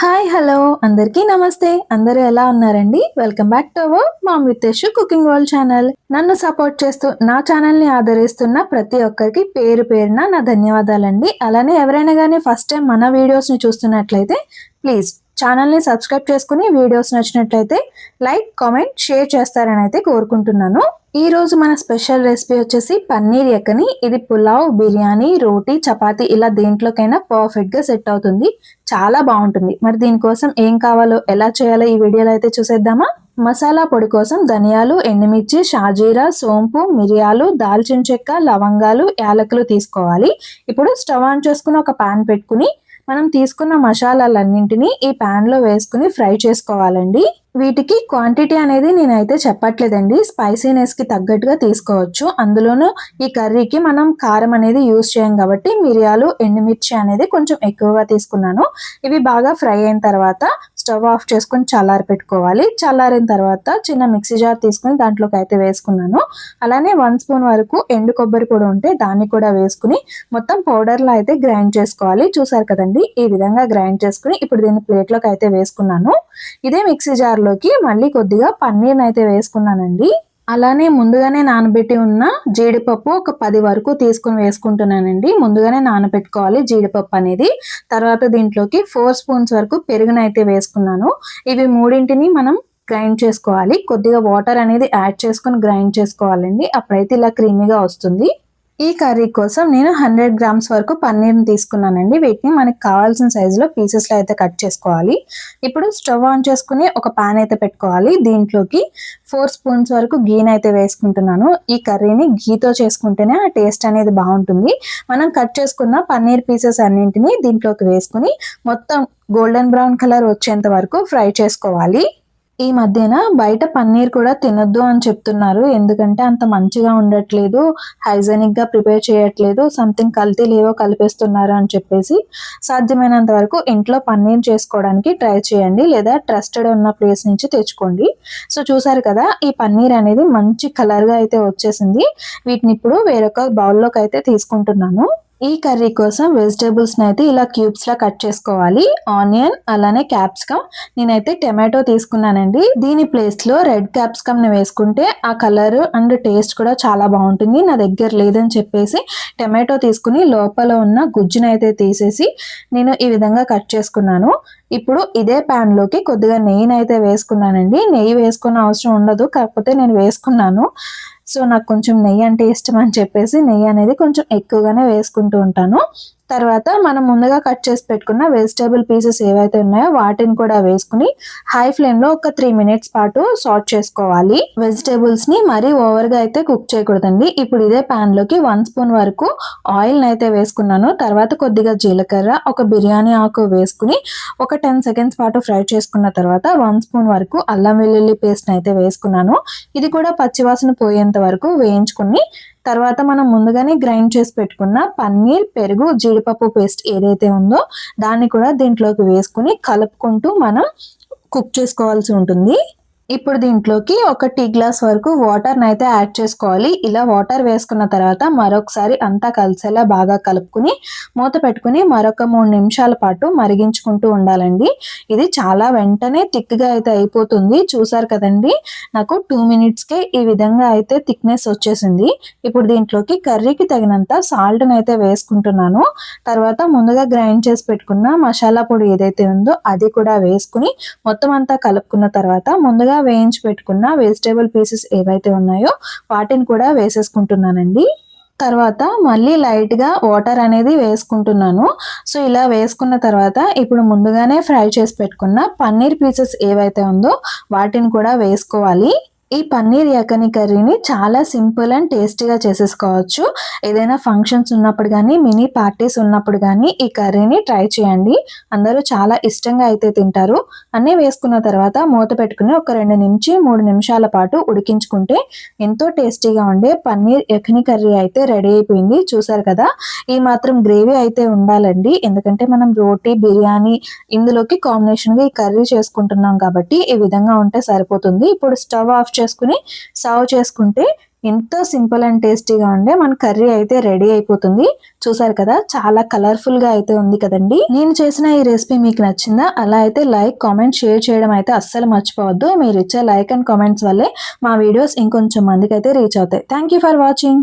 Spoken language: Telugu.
Hi hello. అందరికీ నమస్తే. అందరూ ఎలా ఉన్నారండి? Welcome back to our mom Vitesh cooking world channel. నన్ను సపోర్ట్ చేస్తూ నా ఛానల్ని ఆదరిస్తున్న ప్రతి ఒక్కరికి పేరు పేరున నా ధన్యవాదాలండి. అలానే ఎవరైనా కానీ ఫస్ట్ టైం మన వీడియోస్ని చూస్తున్నట్లయితే ప్లీజ్ ఛానల్ని సబ్స్క్రైబ్ చేసుకుని వీడియోస్ నచ్చినట్లయితే లైక్ కామెంట్ షేర్ చేస్తారని అయితే కోరుకుంటున్నాను. ఈరోజు మన స్పెషల్ రెసిపీ వచ్చేసి పన్నీర్ ఎక్కని. ఇది పులావ్ బిర్యానీ రోటీ చపాతి ఇలా దేంట్లోకైనా పర్ఫెక్ట్గా సెట్ అవుతుంది. చాలా బాగుంటుంది. మరి దీనికోసం ఏం కావాలో ఎలా చేయాలో ఈ వీడియోలో అయితే చూసేద్దామా? మసాలా పొడి కోసం ధనియాలు ఎండుమిర్చి షాజీరా సోంపు మిరియాలు దాల్చిన చెక్క లవంగాలు యాలకులు తీసుకోవాలి. ఇప్పుడు స్టవ్ ఆన్ చేసుకుని ఒక పాన్ పెట్టుకుని మనం తీసుకున్న మసాలాలన్నింటినీ ఈ లో వేసుకుని ఫ్రై చేసుకోవాలండి. వీటికి క్వాంటిటీ అనేది నేనైతే చెప్పట్లేదండి. స్పైసీనెస్కి తగ్గట్టుగా తీసుకోవచ్చు. అందులోనూ ఈ కర్రీకి మనం కారం అనేది యూజ్ చేయం కాబట్టి మిరియాలు ఎండుమిర్చి అనేది కొంచెం ఎక్కువగా తీసుకున్నాను. ఇవి బాగా ఫ్రై అయిన తర్వాత స్టవ్ ఆఫ్ చేసుకొని చల్లారి పెట్టుకోవాలి. చల్లారిన తర్వాత చిన్న మిక్సీ జార్ తీసుకుని దాంట్లోకి అయితే వేసుకున్నాను. అలానే వన్ స్పూన్ వరకు ఎండు కొబ్బరి పొడి ఉంటే దాన్ని కూడా వేసుకుని మొత్తం పౌడర్లో అయితే గ్రైండ్ చేసుకోవాలి. చూసారు కదండి? ఈ విధంగా గ్రైండ్ చేసుకుని ఇప్పుడు దీన్ని ప్లేట్లోకి అయితే వేసుకున్నాను. ఇదే మిక్సీ జార్లోకి మళ్ళీ కొద్దిగా పన్నీర్ని అయితే వేసుకున్నానండి. అలానే ముందుగానే నానబెట్టి ఉన్న జీడిపప్పు ఒక పది వరకు తీసుకుని వేసుకుంటున్నానండి. ముందుగానే నానబెట్టుకోవాలి జీడిపప్పు అనేది. తర్వాత దీంట్లోకి ఫోర్ స్పూన్స్ వరకు పెరుగునైతే వేసుకున్నాను. ఇవి మూడింటిని మనం గ్రైండ్ చేసుకోవాలి. కొద్దిగా వాటర్ అనేది యాడ్ చేసుకొని గ్రైండ్ చేసుకోవాలండి. అప్పుడైతే ఇలా క్రీమీగా వస్తుంది. ఈ కర్రీ కోసం నేను హండ్రెడ్ గ్రామ్స్ వరకు పన్నీర్ని తీసుకున్నానండి. వీటిని మనకి కావాల్సిన సైజులో పీసెస్లో అయితే కట్ చేసుకోవాలి. ఇప్పుడు స్టవ్ ఆన్ చేసుకుని ఒక పాన్ అయితే పెట్టుకోవాలి. దీంట్లోకి ఫోర్ స్పూన్స్ వరకు గీని అయితే వేసుకుంటున్నాను. ఈ కర్రీని గీతో చేసుకుంటేనే ఆ టేస్ట్ అనేది బాగుంటుంది. మనం కట్ చేసుకున్న పన్నీర్ పీసెస్ అన్నింటినీ దీంట్లోకి వేసుకుని మొత్తం గోల్డెన్ బ్రౌన్ కలర్ వచ్చేంత వరకు ఫ్రై చేసుకోవాలి. ఈ మధ్యన బయట పన్నీర్ కూడా తినొద్దు అని చెప్తున్నారు. ఎందుకంటే అంత మంచిగా ఉండట్లేదు. హైజెనిక్గా ప్రిపేర్ చేయట్లేదు. సంథింగ్ కల్తీ లేవో కలిపేస్తున్నారు అని చెప్పేసి సాధ్యమైనంత వరకు ఇంట్లో పన్నీర్ చేసుకోవడానికి ట్రై చేయండి. లేదా ట్రస్టెడ్ ఉన్న ప్లేస్ నుంచి తెచ్చుకోండి. సో చూసారు కదా ఈ పన్నీర్ అనేది మంచి కలర్గా అయితే వచ్చేసింది. వీటిని ఇప్పుడు వేరొక బౌల్లోకి అయితే తీసుకుంటున్నాను. ఈ కర్రీ కోసం వెజిటేబుల్స్ని అయితే ఇలా క్యూబ్స్లా కట్ చేసుకోవాలి. ఆనియన్ అలానే క్యాప్సికమ్. నేనైతే టమాటో తీసుకున్నానండి. దీని ప్లేస్లో రెడ్ క్యాప్సికమ్ని వేసుకుంటే ఆ కలర్ అండ్ టేస్ట్ కూడా చాలా బాగుంటుంది. నా దగ్గర లేదని చెప్పేసి టమాటో తీసుకుని లోపల ఉన్న గుజ్జుని అయితే తీసేసి నేను ఈ విధంగా కట్ చేసుకున్నాను. ఇప్పుడు ఇదే ప్యాన్లోకి కొద్దిగా నెయ్యిని అయితే వేసుకున్నానండి. నెయ్యి వేసుకున్న అవసరం ఉండదు కాకపోతే నేను వేసుకున్నాను. సో నాకు కొంచెం నెయ్యి అంటే ఇష్టం అని చెప్పేసి నెయ్యి అనేది కొంచెం ఎక్కువగానే వేసుకుంటూ ఉంటాను. తర్వాత మనం ముందుగా కట్ చేసి పెట్టుకున్న వెజిటేబుల్ పీసెస్ ఏవైతే ఉన్నాయో వాటిని కూడా వేసుకుని హై ఫ్లేమ్లో ఒక త్రీ మినిట్స్ పాటు సాట్ చేసుకోవాలి. వెజిటేబుల్స్ని మరీ ఓవర్గా అయితే కుక్ చేయకూడదండి. ఇప్పుడు ఇదే పాన్లోకి వన్ స్పూన్ వరకు ఆయిల్ని అయితే వేసుకున్నాను. తర్వాత కొద్దిగా జీలకర్ర ఒక బిర్యానీ ఆకు వేసుకుని ఒక టెన్ సెకండ్స్ పాటు ఫ్రై చేసుకున్న తర్వాత వన్ స్పూన్ వరకు అల్లం వెల్లుల్లి పేస్ట్ని అయితే వేసుకున్నాను. ఇది కూడా పచ్చివాసన పోయేంత వరకు వేయించుకుని తర్వాత మనం ముందుగానే గ్రైండ్ చేసి పెట్టుకున్న పన్నీర్ పెరుగు జీడిపప్పు పేస్ట్ ఏదైతే ఉందో దాన్ని కూడా దీంట్లోకి వేసుకుని కలుపుకుంటూ మనం కుక్ చేసుకోవాల్సి ఉంటుంది. ఇప్పుడు దీంట్లోకి ఒక టీ గ్లాస్ వరకు వాటర్ని అయితే యాడ్ చేసుకోవాలి. ఇలా వాటర్ వేసుకున్న తర్వాత మరొకసారి అంతా కలిసేలా బాగా కలుపుకుని మూత పెట్టుకుని మరొక మూడు నిమిషాల పాటు మరిగించుకుంటూ ఉండాలండి. ఇది చాలా వెంటనే థిక్గా అయితే అయిపోతుంది. చూసారు కదండి? నాకు టూ మినిట్స్కే ఈ విధంగా అయితే థిక్నెస్ వచ్చేసింది. ఇప్పుడు దీంట్లోకి కర్రీకి తగినంత సాల్ట్ని అయితే వేసుకుంటున్నాను. తర్వాత ముందుగా గ్రైండ్ చేసి పెట్టుకున్న మసాలా పొడి ఏదైతే ఉందో అది కూడా వేసుకుని మొత్తం అంతా కలుపుకున్న తర్వాత ముందుగా వేయించి పెట్టుకున్న వెజిటేబుల్ పీసెస్ ఏవైతే ఉన్నాయో వాటిని కూడా వేసేసుకుంటున్నానండి. తర్వాత మళ్ళీ లైట్గా వాటర్ అనేది వేసుకుంటున్నాను. సో ఇలా వేసుకున్న తర్వాత ఇప్పుడు ముందుగానే ఫ్రై చేసి పెట్టుకున్న పన్నీర్ పీసెస్ ఏవైతే ఉందో వాటిని కూడా వేసుకోవాలి. ఈ పన్నీర్ యకని కర్రీని చాలా సింపుల్ అండ్ టేస్టీగా చేసేసుకోవచ్చు. ఏదైనా ఫంక్షన్స్ ఉన్నప్పుడు కానీ మినీ పార్టీస్ ఉన్నప్పుడు కానీ ఈ కర్రీని ట్రై చేయండి. అందరూ చాలా ఇష్టంగా అయితే తింటారు. అన్నీ వేసుకున్న తర్వాత మూత పెట్టుకుని ఒక రెండు నుంచి మూడు నిమిషాల పాటు ఉడికించుకుంటే ఎంతో టేస్టీగా ఉండే పన్నీర్ యకని కర్రీ అయితే రెడీ అయిపోయింది. చూసారు కదా ఈ మాత్రం గ్రేవీ అయితే ఉండాలండి. ఎందుకంటే మనం రోటీ బిర్యానీ ఇందులోకి కాంబినేషన్గా ఈ కర్రీ చేసుకుంటున్నాం కాబట్టి ఈ విధంగా ఉంటే సరిపోతుంది. ఇప్పుడు స్టవ్ ఆఫ్ చేసుకుని సర్వ్ చేసుకుంటే ఎంతో సింపుల్ అండ్ టేస్టీగా ఉండే మన కర్రీ అయితే రెడీ అయిపోతుంది. చూసారు కదా చాలా కలర్ఫుల్గా అయితే ఉంది కదండి. నేను చేసిన ఈ రెసిపీ మీకు నచ్చిందా? అలా అయితే లైక్ కామెంట్ షేర్ చేయడం అయితే అస్సలు మర్చిపోవద్దు. మీరు ఇచ్చే లైక్ అండ్ కామెంట్స్ వల్లే మా వీడియోస్ ఇంకొంచెం మందికి అయితే రీచ్ అవుతాయి. Thank for watching